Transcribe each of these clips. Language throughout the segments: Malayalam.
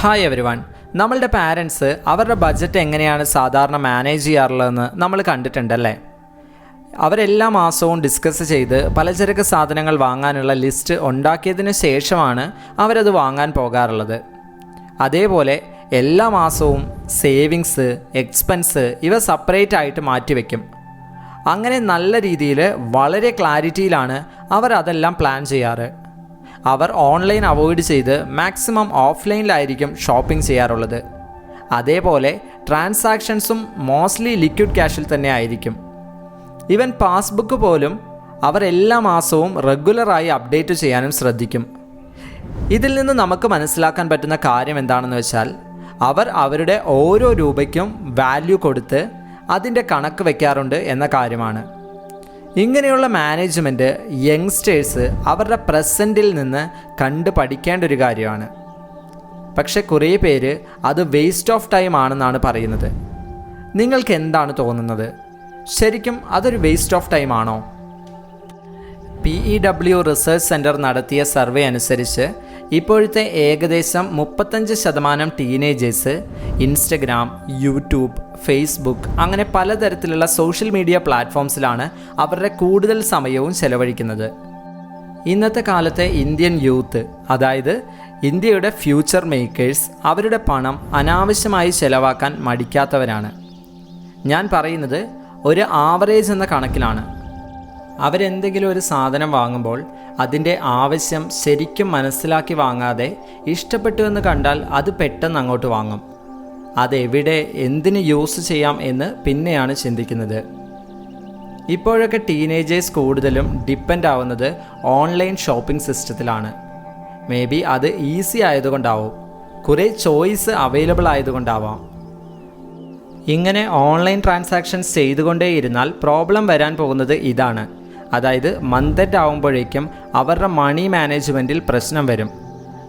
ഹായ് എവരിവൺ നമ്മളുടെ പാരൻസ് അവരുടെ ബഡ്ജറ്റ് എങ്ങനെയാണ് സാധാരണ മാനേജ് ചെയ്യാറുള്ളതെന്ന് നമ്മൾ കണ്ടിട്ടുണ്ടല്ലേ? അവരെല്ലാ മാസവും ഡിസ്കസ് ചെയ്ത് പലചരക്ക് സാധനങ്ങൾ വാങ്ങാനുള്ള ലിസ്റ്റ് ഉണ്ടാക്കിയതിന് ശേഷമാണ് അവരത് വാങ്ങാൻ പോകാറുള്ളത്. അതേപോലെ എല്ലാ മാസവും സേവിങ്സ് എക്സ്പെൻസ് ഇവ സെപ്പറേറ്റ് ആയിട്ട് മാറ്റിവെക്കും അങ്ങനെ നല്ല രീതിയിൽ വളരെ ക്ലാരിറ്റിയിലാണ് അവർ അതെല്ലാം പ്ലാൻ ചെയ്യാറ്. അവർ ഓൺലൈൻ അവോയ്ഡ് ചെയ്ത് മാക്സിമം ഓഫ്ലൈനിലായിരിക്കും ഷോപ്പിംഗ് ചെയ്യാറുള്ളത്. അതേപോലെ ട്രാൻസാക്ഷൻസും മോസ്റ്റ്ലി ലിക്വിഡ് ക്യാഷിൽ തന്നെ ആയിരിക്കും. ഇവൻ പാസ്ബുക്ക് പോലും അവർ എല്ലാ മാസവും റെഗുലറായി അപ്ഡേറ്റ് ചെയ്യാനും ശ്രദ്ധിക്കും. ഇതിൽ നിന്ന് നമുക്ക് മനസ്സിലാക്കാൻ പറ്റുന്ന കാര്യം എന്താണെന്ന് വെച്ചാൽ അവർ അവരുടെ ഓരോ രൂപയ്ക്കും വാല്യൂ കൊടുത്ത് അതിന്റെ കണക്ക് വയ്ക്കാറുണ്ട് എന്ന കാര്യമാണ്. ഇങ്ങനെയുള്ള മാനേജ്മെന്റ് യങ്സ്റ്റേഴ്സ് അവരുടെ പ്രസന്റിൽ നിന്ന് കണ്ട് പഠിക്കേണ്ട ഒരു കാര്യമാണ്. പക്ഷെ കുറേ പേര് അത് വേസ്റ്റ് ഓഫ് ടൈം ആണെന്നാണ് പറയുന്നത്. നിങ്ങൾക്ക് എന്താണ് തോന്നുന്നത്? ശരിക്കും അതൊരു വേസ്റ്റ് ഓഫ് ടൈം ആണോ? P E W research centre നടത്തിയ സർവേ അനുസരിച്ച് ഇപ്പോഴത്തെ ഏകദേശം മുപ്പത്തഞ്ച് ശതമാനം ടീനേജേഴ്സ് ഇൻസ്റ്റഗ്രാം യൂട്യൂബ് ഫേസ്ബുക്ക് അങ്ങനെ പലതരത്തിലുള്ള സോഷ്യൽ മീഡിയ പ്ലാറ്റ്ഫോംസിലാണ് അവരുടെ കൂടുതൽ സമയവും ചെലവഴിക്കുന്നത്. ഇന്നത്തെ കാലത്തെ ഇന്ത്യൻ യൂത്ത് അതായത് ഇന്ത്യയുടെ ഫ്യൂച്ചർ മേക്കേഴ്സ് അവരുടെ പണം അനാവശ്യമായി ചെലവാക്കാൻ മടിക്കാത്തവരാണ്. ഞാൻ പറയുന്നത് ഒരു ആവറേജ് എന്ന കണക്കിലാണ്. അവരെന്തെങ്കിലും ഒരു സാധനം വാങ്ങുമ്പോൾ അതിന്റെ ആവശ്യം ശരിക്കും മനസ്സിലാക്കി വാങ്ങാതെ ഇഷ്ടപ്പെട്ടു എന്ന് കണ്ടാൽ അത് പെട്ടെന്ന് അങ്ങോട്ട് വാങ്ങും. അതെവിടെ എന്തിന് യൂസ് ചെയ്യാം എന്ന് പിന്നെയാണ് ചിന്തിക്കുന്നത്. ഇപ്പോഴൊക്കെ ടീനേജേഴ്സ് കൂടുതലും ഡിപ്പെൻഡ് ആവുന്നത് ഓൺലൈൻ ഷോപ്പിംഗ് സിസ്റ്റത്തിലാണ്. മേ ബി അത് ഈസി ആയതുകൊണ്ടാവും. കുറേ ചോയ്സ് അവൈലബിൾ ആയതുകൊണ്ടാവാം. ഇങ്ങനെ ഓൺലൈൻ ട്രാൻസാക്ഷൻസ് ചെയ്തുകൊണ്ടേയിരുന്നാൽ പ്രോബ്ലം വരാൻ പോകുന്നത് ഇതാണ്. അതായത് മന്തറ്റ് ആവുമ്പോഴേക്കും അവരുടെ മണി മാനേജ്മെന്റിൽ പ്രശ്നം വരും.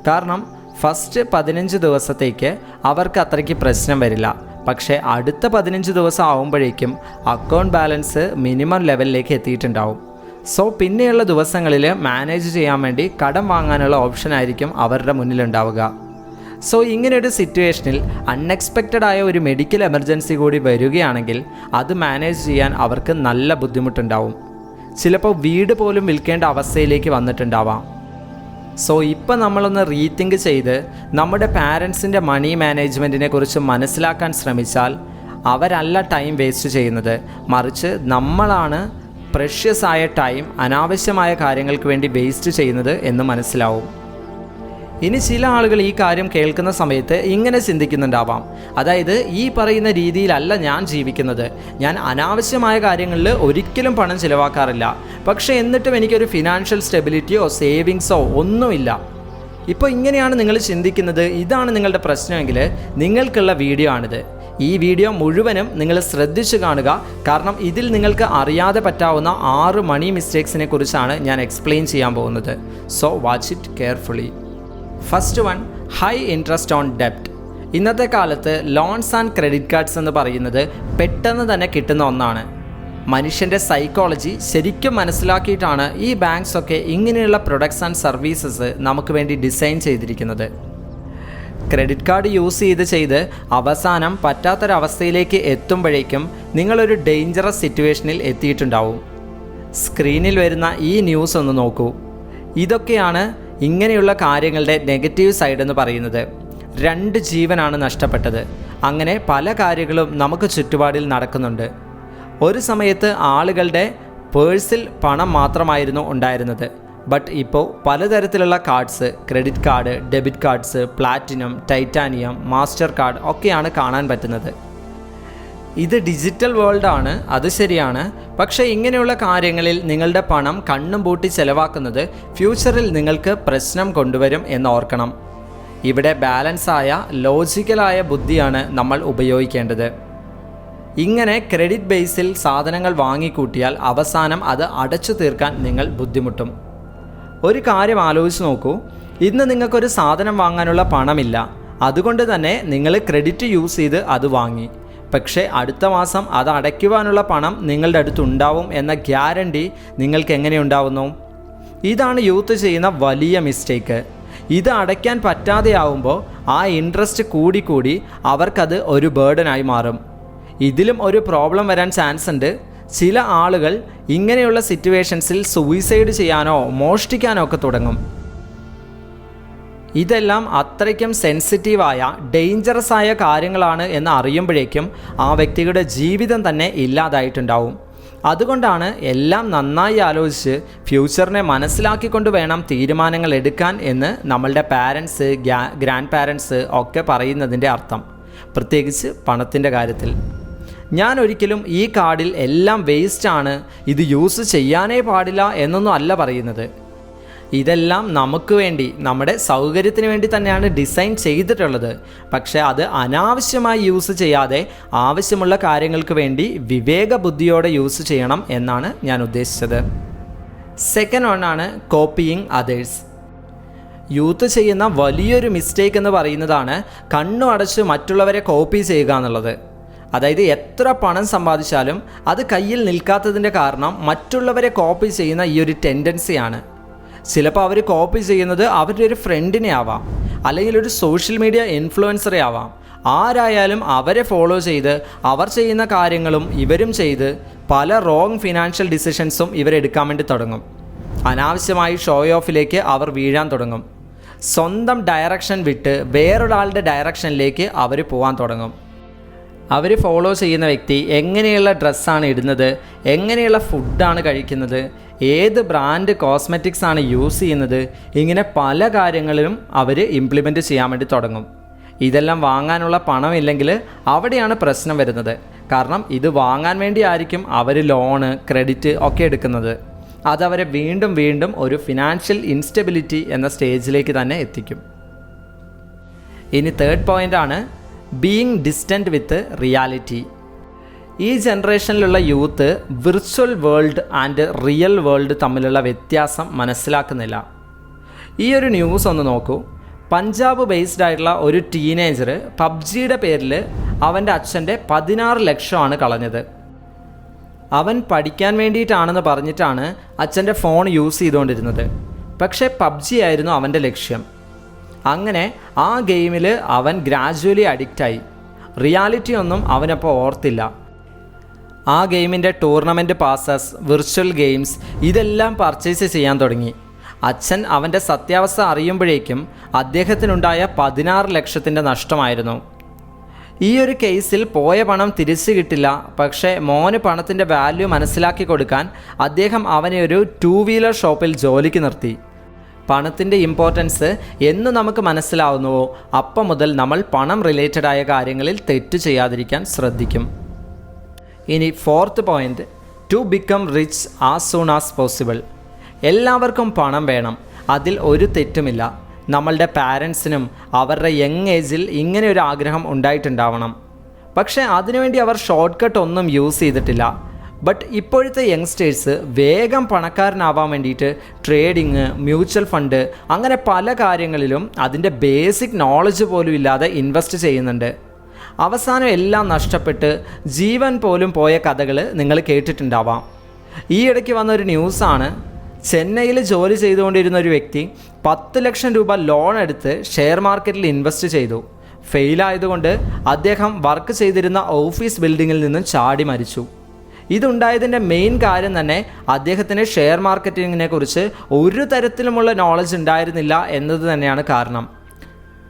കാരണം ഫസ്റ്റ് പതിനഞ്ച് ദിവസത്തേക്ക് അവർക്ക് അത്രയ്ക്ക് പ്രശ്നം വരില്ല. പക്ഷേ അടുത്ത പതിനഞ്ച് ദിവസം ആവുമ്പോഴേക്കും അക്കൗണ്ട് ബാലൻസ് മിനിമം ലെവലിലേക്ക് എത്തിയിട്ടുണ്ടാവും. സോ പിന്നെയുള്ള ദിവസങ്ങളിൽ മാനേജ് ചെയ്യാൻ വേണ്ടി കടം വാങ്ങാനുള്ള ഓപ്ഷൻ ആയിരിക്കും അവരുടെ മുന്നിലുണ്ടാവുക. സോ ഇങ്ങനെയൊരു സിറ്റുവേഷനിൽ അൺഎക്സ്പെക്റ്റഡ് ആയ ഒരു മെഡിക്കൽ എമർജൻസി കൂടി വരികയാണെങ്കിൽ അത് മാനേജ് ചെയ്യാൻ അവർക്ക് നല്ല ബുദ്ധിമുട്ടുണ്ടാവും. ചിലപ്പോൾ വീട് പോലും വിൽക്കേണ്ട അവസ്ഥയിലേക്ക് വന്നിട്ടുണ്ടാവാം. സോ ഇപ്പം നമ്മളൊന്ന് റീതിങ്ക് ചെയ്ത് നമ്മുടെ പാരൻസിന്റെ മണി മാനേജ്മെന്റിനെ കുറിച്ച് മനസ്സിലാക്കാൻ ശ്രമിച്ചാൽ അവരല്ല ടൈം വേസ്റ്റ് ചെയ്യുന്നത്. മറിച്ച് നമ്മളാണ് പ്രഷ്യസ് ആയ ടൈം അനാവശ്യമായ കാര്യങ്ങൾക്ക് വേണ്ടി വേസ്റ്റ് ചെയ്യുന്നത് എന്ന് മനസ്സിലാവും. ഇനി ചില ആളുകൾ ഈ കാര്യം കേൾക്കുന്ന സമയത്ത് ഇങ്ങനെ ചിന്തിക്കുന്നുണ്ടാവാം. അതായത് ഈ പറയുന്ന രീതിയിലല്ല ഞാൻ ജീവിക്കുന്നത്. ഞാൻ അനാവശ്യമായ കാര്യങ്ങളിൽ ഒരിക്കലും പണം ചിലവാക്കാറില്ല. പക്ഷേ എന്നിട്ടും എനിക്കൊരു ഫിനാൻഷ്യൽ സ്റ്റെബിലിറ്റിയോ സേവിങ്സോ ഒന്നുമില്ല. ഇപ്പോൾ ഇങ്ങനെയാണ് നിങ്ങൾ ചിന്തിക്കുന്നത്. ഇതാണ് നിങ്ങളുടെ പ്രശ്നമെങ്കിൽ നിങ്ങൾക്കുള്ള വീഡിയോ ആണിത്. ഈ വീഡിയോ മുഴുവനും നിങ്ങൾ ശ്രദ്ധിച്ചു കാണുക. കാരണം ഇതിൽ നിങ്ങൾക്ക് അറിയാതെ പറ്റാവുന്ന ആറ് മണി മിസ്റ്റേക്സിനെ കുറിച്ചാണ് ഞാൻ എക്സ്പ്ലെയിൻ ചെയ്യാൻ പോകുന്നത്. So watch it carefully first one high interest on ഡെപ്റ്റ് ഇന്നത്തെ കാലത്ത് ലോൺസ് ആൻഡ് ക്രെഡിറ്റ് കാർഡ്സ് എന്ന് പറയുന്നത് പെട്ടെന്ന് തന്നെ കിട്ടുന്ന ഒന്നാണ്. മനുഷ്യന്റെ സൈക്കോളജി ശരിക്കും മനസ്സിലാക്കിയിട്ടാണ് ഈ ബാങ്ക്സ് ഒക്കെ ഇങ്ങനെയുള്ള പ്രൊഡക്ട്സ് ആൻഡ് സർവീസസ് നമുക്ക് വേണ്ടി ഡിസൈൻ ചെയ്തിരിക്കുന്നത്. ക്രെഡിറ്റ് കാർഡ് യൂസ് ചെയ്ത് ചെയ്ത് അവസാനം പറ്റാത്തൊരവസ്ഥയിലേക്ക് എത്തുമ്പോഴേക്കും നിങ്ങളൊരു ഡേഞ്ചറസ് സിറ്റുവേഷനിൽ എത്തിയിട്ടുണ്ടാവും. സ്ക്രീനിൽ വരുന്ന ഈ ന്യൂസ് ഒന്ന് നോക്കൂ. ഇതൊക്കെയാണ് ഇങ്ങനെയുള്ള കാര്യങ്ങളുടെ നെഗറ്റീവ് സൈഡ് എന്ന് പറയുന്നത് രണ്ട് ജീവനാണ് നഷ്ടപ്പെട്ടത്. അങ്ങനെ പല കാര്യങ്ങളും നമുക്ക് ചുറ്റുപാടിൽ നടക്കുന്നുണ്ട്. ഒരു സമയത്ത് ആളുകളുടെ പേഴ്സിൽ പണം മാത്രമായിരുന്നു ഉണ്ടായിരുന്നത്. ബട്ട് ഇപ്പോൾ പലതരത്തിലുള്ള cards credit card debit cards platinum titanium Mastercard ഒക്കെയാണ് കാണാൻ പറ്റുന്നത്. ഇത് ഡിജിറ്റൽ വേൾഡ് ആണ് അത് ശരിയാണ്. പക്ഷേ ഇങ്ങനെയുള്ള കാര്യങ്ങളിൽ നിങ്ങളുടെ പണം കണ്ണും പൂട്ടി ചെലവാക്കുന്നത് ഫ്യൂച്ചറിൽ നിങ്ങൾക്ക് പ്രശ്നം കൊണ്ടുവരും എന്ന് ഓർക്കണം ഇവിടെ ബാലൻസായ ലോജിക്കലായ ബുദ്ധിയാണ് നമ്മൾ ഉപയോഗിക്കേണ്ടത്. ഇങ്ങനെ ക്രെഡിറ്റ് ബേസിൽ സാധനങ്ങൾ വാങ്ങിക്കൂട്ടിയാൽ അവസാനം അത് അടച്ചു തീർക്കാൻ നിങ്ങൾ ബുദ്ധിമുട്ടും. ഒരു കാര്യം ആലോചിച്ച് നോക്കൂ. ഇന്ന് നിങ്ങൾക്കൊരു സാധനം വാങ്ങാനുള്ള പണമില്ല. അതുകൊണ്ട് തന്നെ നിങ്ങൾ ക്രെഡിറ്റ് യൂസ് ചെയ്ത് അത് വാങ്ങി. പക്ഷേ അടുത്ത മാസം അത് അടയ്ക്കുവാനുള്ള പണം നിങ്ങളുടെ അടുത്തുണ്ടാവും എന്ന ഗ്യാരണ്ടി നിങ്ങൾക്ക് എങ്ങനെ ഉണ്ടാവുന്നു? ഇതാണ് യൂത്ത് ചെയ്യുന്ന വലിയ മിസ്റ്റേക്ക് ഇത് അടയ്ക്കാൻ പറ്റാതെയാവുമ്പോൾ ആ ഇൻട്രസ്റ്റ് കൂടിക്കൂടി അവർക്കത് ഒരു ബേർഡനായി മാറും. ഇതിലും ഒരു പ്രോബ്ലം വരാൻ ചാൻസ് ഉണ്ട്. ചില ആളുകൾ ഇങ്ങനെയുള്ള സിറ്റുവേഷൻസിൽ സൂയിസൈഡ് ചെയ്യാനോ മോഷ്ടിക്കാനോ ഒക്കെ തുടങ്ങും. ഇതെല്ലാം അത്രയ്ക്കും സെൻസിറ്റീവായ ഡേഞ്ചറസ് ആയ കാര്യങ്ങളാണ് എന്ന് അറിയുമ്പോഴേക്കും ആ വ്യക്തിയുടെ ജീവിതം തന്നെ ഇല്ലാതായിട്ടുണ്ടാവും. അതുകൊണ്ടാണ് എല്ലാം നന്നായി ആലോചിച്ച് ഫ്യൂച്ചറിനെ മനസ്സിലാക്കിക്കൊണ്ട് വേണം തീരുമാനങ്ങൾ എടുക്കാൻ എന്ന് നമ്മളുടെ പാരൻസ് ഗ്രാൻഡ് പാരൻസ് ഒക്കെ പറയുന്നതിന്റെ അർത്ഥം. പ്രത്യേകിച്ച് പണത്തിന്റെ കാര്യത്തിൽ. ഞാൻ ഒരിക്കലും ഈ കാർഡിൽ എല്ലാം വേസ്റ്റാണ് ഇത് യൂസ് ചെയ്യാനേ പാടില്ല എന്നൊന്നും അല്ല പറയുന്നത്. ഇതെല്ലാം നമുക്ക് വേണ്ടി നമ്മുടെ സൗകര്യത്തിന് വേണ്ടി തന്നെയാണ് ഡിസൈൻ ചെയ്തിട്ടുള്ളത്. പക്ഷേ അത് അനാവശ്യമായി യൂസ് ചെയ്യാതെ ആവശ്യമുള്ള കാര്യങ്ങൾക്ക് വേണ്ടി വിവേക ബുദ്ധിയോടെ യൂസ് ചെയ്യണം എന്നാണ് ഞാൻ ഉദ്ദേശിച്ചത്. സെക്കൻഡ് വണ്ണാണ് കോപ്പിയിങ് അതേഴ്സ് യൂത്ത് ചെയ്യുന്ന വലിയൊരു മിസ്റ്റേക്ക് എന്ന് പറയുന്നതാണ് കണ്ണു അടച്ച് മറ്റുള്ളവരെ കോപ്പി ചെയ്യുക എന്നുള്ളത്. അതായത് എത്ര പണം സമ്പാദിച്ചാലും അത് കയ്യിൽ നിൽക്കാത്തതിന്റെ കാരണം മറ്റുള്ളവരെ കോപ്പി ചെയ്യുന്ന ഈ ഒരു ടെൻഡൻസിയാണ് ചിലപ്പോൾ അവർ കോപ്പി ചെയ്യുന്നത് അവരുടെ ഒരു ഫ്രണ്ടിനെ ആവാം. അല്ലെങ്കിൽ ഒരു സോഷ്യൽ മീഡിയ ഇൻഫ്ലുവൻസറെ ആവാം. ആരായാലും അവരെ ഫോളോ ചെയ്ത് അവർ ചെയ്യുന്ന കാര്യങ്ങളും ഇവരും ചെയ്ത് പല റോങ് ഫിനാൻഷ്യൽ ഡിസിഷൻസും ഇവരെടുക്കാൻ വേണ്ടി തുടങ്ങും. അനാവശ്യമായി ഷോ ഓഫിലേക്ക് അവർ വീഴാൻ തുടങ്ങും. സ്വന്തം ഡയറക്ഷൻ വിട്ട് വേറൊരാളുടെ ഡയറക്ഷനിലേക്ക് അവർ പോകാൻ തുടങ്ങും. അവർ ഫോളോ ചെയ്യുന്ന വ്യക്തി എങ്ങനെയുള്ള ഡ്രസ്സാണ് ഇടുന്നത് എങ്ങനെയുള്ള ഫുഡാണ് കഴിക്കുന്നത് ഏത് ബ്രാൻഡ് കോസ്മെറ്റിക്സ് ആണ് യൂസ് ചെയ്യുന്നത് ഇങ്ങനെ പല കാര്യങ്ങളിലും അവർ ഇംപ്ലിമെന്റ് ചെയ്യാൻ വേണ്ടി തുടങ്ങും. ഇതെല്ലാം വാങ്ങാനുള്ള പണമില്ലെങ്കിൽ അവിടെയാണ് പ്രശ്നം വരുന്നത്. കാരണം ഇത് വാങ്ങാൻ വേണ്ടി ആയിരിക്കും അവർ ലോണ് ക്രെഡിറ്റ് ഒക്കെ എടുക്കുന്നത്. അതവരെ വീണ്ടും വീണ്ടും ഒരു ഫിനാൻഷ്യൽ ഇൻസ്റ്റെബിലിറ്റി എന്ന സ്റ്റേജിലേക്ക് തന്നെ എത്തിക്കും. ഇനി തേർഡ് പോയിന്റാണ് ബീയിങ് ഡിസ്റ്റന്റ് വിത്ത് റിയാലിറ്റി ഈ ജനറേഷനിലുള്ള youth virtual world and real world തമ്മിലുള്ള വ്യത്യാസം മനസ്സിലാക്കുന്നില്ല. ഈ ഒരു ന്യൂസ് ഒന്ന് നോക്കൂ. പഞ്ചാബ് ബേസ്ഡ് ആയിട്ടുള്ള ഒരു ടീനേജർ പബ്ജിയുടെ പേരിൽ അവന്റെ അച്ഛന്റെ പതിനാറ് ലക്ഷമാണ് കളഞ്ഞത്. അവൻ പഠിക്കാൻ വേണ്ടിയിട്ടാണെന്ന് പറഞ്ഞിട്ടാണ് അച്ഛന്റെ ഫോൺ യൂസ് ചെയ്തുകൊണ്ടിരുന്നത്. പക്ഷേ പബ്ജി ആയിരുന്നു അവന്റെ ലക്ഷ്യം. അങ്ങനെ ആ ഗെയിമിൽ അവൻ ഗ്രാജുവലി അഡിക്റ്റായി. റിയാലിറ്റി ഒന്നും അവനപ്പോൾ ഓർത്തില്ല. ആ ഗെയിമിന്റെ ടൂർണമെന്റ് പാസസ് വിർച്വൽ ഗെയിംസ് ഇതെല്ലാം പർച്ചേസ് ചെയ്യാൻ തുടങ്ങി. അച്ഛൻ അവന്റെ സത്യാവസ്ഥ അറിയുമ്പോഴേക്കും അദ്ദേഹത്തിനുണ്ടായ പതിനാറ് ലക്ഷത്തിന്റെ നഷ്ടമായിരുന്നു. ഈ ഒരു കേസിൽ പോയ പണം തിരിച്ചു കിട്ടില്ല പക്ഷേ മോന് പണത്തിന്റെ വാല്യൂ മനസ്സിലാക്കി കൊടുക്കാൻ അദ്ദേഹം അവനെ ഒരു ടൂ വീലർ ഷോപ്പിൽ ജോലിക്ക് നിർത്തി. പണത്തിന്റെ ഇമ്പോർട്ടൻസ് എന്ന് നമുക്ക് മനസ്സിലാവുന്നുവോ? അപ്പം മുതൽ നമ്മൾ പണം റിലേറ്റഡ് ആയ കാര്യങ്ങളിൽ തെറ്റ് ചെയ്യാതിരിക്കാൻ ശ്രദ്ധിക്കും. ഇനി fourth point to become rich as soon as possible എല്ലാവർക്കും പണം വേണം. അതിൽ ഒരു തെറ്റുമില്ല. നമ്മളുടെ പാരൻസിനും അവരുടെ യങ് ഏജിൽ ഇങ്ങനെ ഒരു ആഗ്രഹം ഉണ്ടായിട്ടുണ്ടാവണം. പക്ഷേ അതിനുവേണ്ടി അവർ ഷോർട്ട് കട്ട് ഒന്നും യൂസ് ചെയ്തിട്ടില്ല. ബട്ട് ഇപ്പോഴത്തെ യങ്സ്റ്റേഴ്സ് വേഗം പണക്കാരനാവാൻ വേണ്ടിയിട്ട് ട്രേഡിങ് മ്യൂച്വൽ ഫണ്ട് അങ്ങനെ പല കാര്യങ്ങളിലും അതിന്റെ ബേസിക് നോളജ് പോലും ഇല്ലാതെ ഇൻവെസ്റ്റ് ചെയ്യുന്നുണ്ട്. അവസാനം എല്ലാം നഷ്ടപ്പെട്ട് ജീവൻ പോലും പോയ കഥകൾ നിങ്ങൾ കേട്ടിട്ടുണ്ടാവാം. ഈ ഇടയ്ക്ക് വന്ന ഒരു ന്യൂസാണ് ചെന്നൈയിൽ ജോലി ചെയ്തുകൊണ്ടിരുന്ന ഒരു വ്യക്തി പത്ത് ലക്ഷം രൂപ ലോൺ എടുത്ത് ഷെയർ മാർക്കറ്റിൽ ഇൻവെസ്റ്റ് ചെയ്തു. ഫെയിലായതുകൊണ്ട് അദ്ദേഹം വർക്ക് ചെയ്തിരുന്ന ഓഫീസ് ബിൽഡിങ്ങിൽ നിന്നും ചാടി മരിച്ചു. ഇതുണ്ടായതിന്റെ മെയിൻ കാര്യം തന്നെ അദ്ദേഹത്തിന് ഷെയർ മാർക്കറ്റിങ്ങിനെ കുറിച്ച് ഒരു തരത്തിലുമുള്ള നോളജ് ഉണ്ടായിരുന്നില്ല എന്നത് തന്നെയാണ് കാരണം.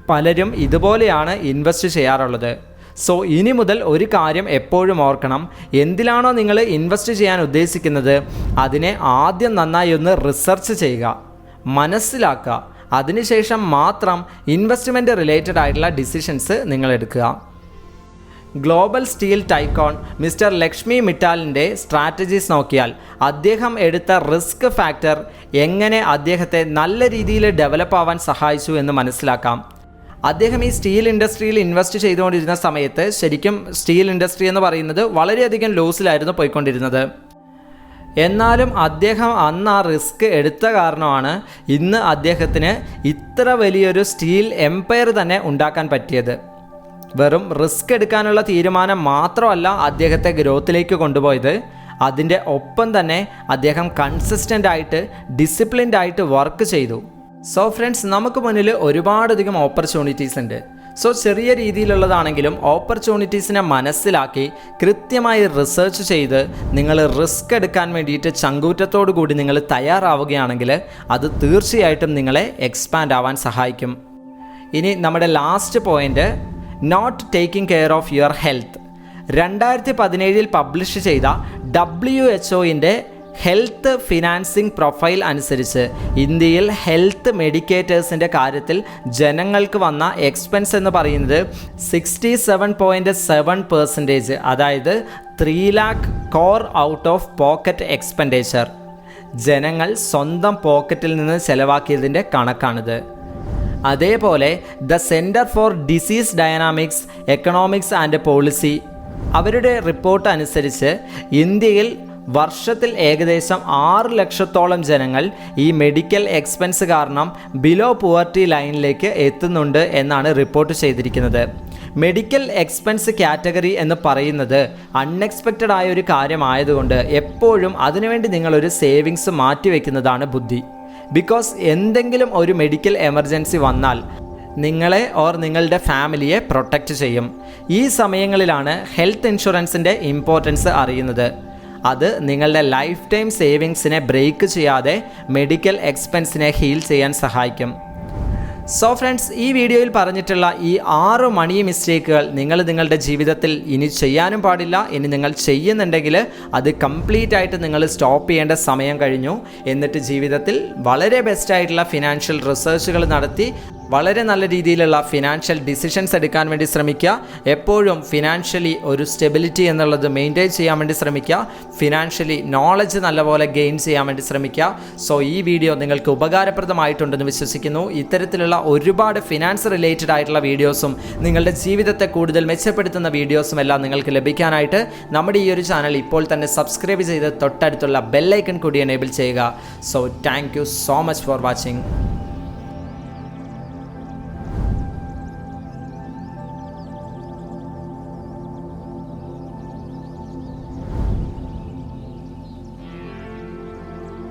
പലരും ഇതുപോലെയാണ് ഇൻവെസ്റ്റ് ചെയ്യാറുള്ളത്. സോ ഇനി മുതൽ ഒരു കാര്യം എപ്പോഴും ഓർക്കണം. എന്തിലാണോ നിങ്ങൾ ഇൻവെസ്റ്റ് ചെയ്യാൻ ഉദ്ദേശിക്കുന്നത്? അതിനെ ആദ്യം നന്നായി ഒന്ന് റിസർച്ച് ചെയ്യുക. മനസ്സിലാക്കുക. അതിനുശേഷം മാത്രം ഇൻവെസ്റ്റ്മെന്റ് റിലേറ്റഡ് ആയിട്ടുള്ള ഡിസിഷൻസ് നിങ്ങൾ എടുക്കുക global steel tycoon mister Lakshmi മിറ്റാലിന്റെ strategies നോക്കിയാൽ അദ്ദേഹം എടുത്ത റിസ്ക് ഫാക്ടർ എങ്ങനെ അദ്ദേഹത്തെ നല്ല രീതിയിൽ ഡെവലപ്പ് ആവാൻ സഹായിച്ചു എന്ന് മനസ്സിലാക്കാം. അദ്ദേഹം ഈ സ്റ്റീൽ ഇൻഡസ്ട്രിയിൽ ഇൻവെസ്റ്റ് ചെയ്തുകൊണ്ടിരുന്ന സമയത്ത് ശരിക്കും സ്റ്റീൽ ഇൻഡസ്ട്രി എന്ന് പറയുന്നത് വളരെയധികം ലോസിലായിരുന്നു പോയിക്കൊണ്ടിരുന്നത്. എന്നാലും അദ്ദേഹം അന്ന് ആ റിസ്ക് എടുത്ത കാരണമാണ് ഇന്ന് അദ്ദേഹത്തിന് ഇത്ര വലിയൊരു സ്റ്റീൽ എംപയർ തന്നെ ഉണ്ടാക്കാൻ പറ്റിയത്. വെറും റിസ്ക് എടുക്കാനുള്ള തീരുമാനം മാത്രമല്ല അദ്ദേഹത്തെ ഗ്രോത്തിലേക്ക് കൊണ്ടുപോയത്. അതിന്റെ ഒപ്പം തന്നെ അദ്ദേഹം കൺസിസ്റ്റന്റ് ആയിട്ട് ഡിസിപ്ലിൻഡ് ആയിട്ട് വർക്ക് ചെയ്തു. സോ ഫ്രണ്ട്സ് നമുക്ക് മുന്നിൽ ഒരുപാടധികം ഓപ്പർച്യൂണിറ്റീസ് ഉണ്ട്. സോ ചെറിയ രീതിയിലുള്ളതാണെങ്കിലും ഓപ്പർച്യൂണിറ്റീസിനെ മനസ്സിലാക്കി കൃത്യമായി റിസർച്ച് ചെയ്ത് നിങ്ങൾ റിസ്ക് എടുക്കാൻ വേണ്ടിയിട്ട് ചങ്കൂറ്റത്തോടു കൂടി നിങ്ങൾ തയ്യാറാവുകയാണെങ്കിൽ അത് തീർച്ചയായിട്ടും നിങ്ങളെ എക്സ്പാൻഡ് ആവാൻ സഹായിക്കും. ഇനി നമ്മുടെ last point not taking care of your health രണ്ടായിരത്തി പതിനേഴിൽ പബ്ലിഷ് ചെയ്ത ഡബ്ല്യു എച്ച് ഒയിന്റെ ഹെൽത്ത് ഫിനാൻസിംഗ് പ്രൊഫൈൽ അനുസരിച്ച് ഇന്ത്യയിൽ ഹെൽത്ത് മെഡിക്കേറ്റേഴ്സിന്റെ കാര്യത്തിൽ ജനങ്ങൾക്ക് വന്ന എക്സ്പെൻസ് എന്ന് പറയുന്നത് sixty seven point seven percentage അതായത് three lakh crore out of pocket expenditure ജനങ്ങൾ സ്വന്തം പോക്കറ്റിൽ നിന്ന് ചെലവാക്കിയതിന്റെ കണക്കാണിത്. അതേപോലെ the centre for disease dynamics economics and policy അവരുടെ റിപ്പോർട്ട് അനുസരിച്ച് ഇന്ത്യയിൽ വർഷത്തിൽ ഏകദേശം ആറ് ലക്ഷത്തോളം ജനങ്ങൾ ഈ മെഡിക്കൽ എക്സ്പെൻസ് കാരണം ബിലോ പുവർട്ടി ലൈനിലേക്ക് എത്തുന്നുണ്ട് എന്നാണ് റിപ്പോർട്ട് ചെയ്തിരിക്കുന്നത്. മെഡിക്കൽ എക്സ്പെൻസ് കാറ്റഗറി എന്ന് പറയുന്നത് അൺഎക്സ്പെക്റ്റഡ് ആയ ഒരു കാര്യമായതുകൊണ്ട് എപ്പോഴും അതിനുവേണ്ടി നിങ്ങളൊരു സേവിങ്സ് മാറ്റിവെക്കുന്നതാണ് ബുദ്ധി. ബിക്കോസ് എന്തെങ്കിലും ഒരു മെഡിക്കൽ എമർജൻസി വന്നാൽ നിങ്ങളെ ഓർ നിങ്ങളുടെ ഫാമിലിയെ പ്രൊട്ടക്റ്റ് ചെയ്യും. ഈ സമയങ്ങളിലാണ് ഹെൽത്ത് ഇൻഷുറൻസിന്റെ ഇമ്പോർട്ടൻസ് അറിയുന്നത്. അത് നിങ്ങളുടെ ലൈഫ് ടൈം സേവിങ്സിനെ ബ്രേക്ക് ചെയ്യാതെ മെഡിക്കൽ എക്സ്പെൻസിനെ ഹീൽ ചെയ്യാൻ സഹായിക്കും. സോ ഫ്രണ്ട്സ് ഈ വീഡിയോയിൽ പറഞ്ഞിട്ടുള്ള ഈ ആറ് മണി മിസ്റ്റേക്കുകൾ നിങ്ങൾ നിങ്ങളുടെ ജീവിതത്തിൽ ഇനി ചെയ്യാനും പാടില്ല ഇനി നിങ്ങൾ ചെയ്യുന്നുണ്ടെങ്കിൽ അത് കംപ്ലീറ്റ് ആയിട്ട് നിങ്ങൾ സ്റ്റോപ്പ് ചെയ്യേണ്ട സമയം കഴിഞ്ഞു. എന്നിട്ട് ജീവിതത്തിൽ വളരെ ബെസ്റ്റായിട്ടുള്ള ഫിനാൻഷ്യൽ റിസർച്ചുകൾ നടത്തി വളരെ നല്ല രീതിയിലുള്ള ഫിനാൻഷ്യൽ ഡിസിഷൻസ് എടുക്കാൻ വേണ്ടി ശ്രമിക്കുക. എപ്പോഴും ഫിനാൻഷ്യലി ഒരു സ്റ്റെബിലിറ്റി എന്നുള്ളത് മെയിന്റെയിൻ ചെയ്യാൻ വേണ്ടി ശ്രമിക്കുക. ഫിനാൻഷ്യലി നോളജ് നല്ലപോലെ ഗെയിൻ ചെയ്യാൻ വേണ്ടി ശ്രമിക്കുക. സോ ഈ വീഡിയോ നിങ്ങൾക്ക് ഉപകാരപ്രദമായിട്ടുണ്ടെന്ന് വിശ്വസിക്കുന്നു. ഇത്തരത്തിലുള്ള ഒരുപാട് ഫിനാൻസ് റിലേറ്റഡ് ആയിട്ടുള്ള വീഡിയോസും നിങ്ങളുടെ ജീവിതത്തെ കൂടുതൽ മെച്ചപ്പെടുത്തുന്ന വീഡിയോസും എല്ലാം നിങ്ങൾക്ക് ലഭിക്കാനായിട്ട് നമ്മുടെ ഈ ഒരു ചാനൽ ഇപ്പോൾ തന്നെ സബ്സ്ക്രൈബ് ചെയ്ത് തൊട്ടടുത്തുള്ള ബെല്ലൈക്കൺ കൂടി എനേബിൾ ചെയ്യുക. So thank so much for watching